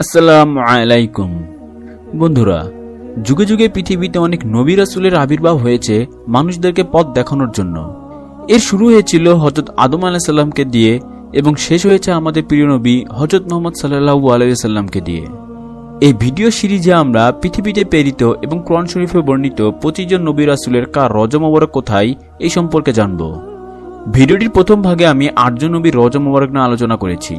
আসসালামু আলাইকুম। বন্ধুরা, যুগে যুগে পৃথিবীতে অনেক নবী রাসুলের আবির্ভাব হয়েছে মানুষদেরকে পথ দেখানোর জন্য। এর শুরু হয়েছিল হজরত আদম আলাহিসাল্লামকে দিয়ে এবং শেষ হয়েছে আমাদের প্রিয় নবী হজরত মোহাম্মদ সাল্লাহু আলাইসাল্লামকে দিয়ে। এই ভিডিও সিরিজে আমরা পৃথিবীতে প্রেরিত এবং ক্রন শরীফে বর্ণিত পঁচিশ জন নবী রাসুলের কার রজমবরক কোথায় এই সম্পর্কে জানব। ভিডিওটির প্রথম ভাগে আমি আটজন নবীর রজমবরক নিয়ে আলোচনা করেছি।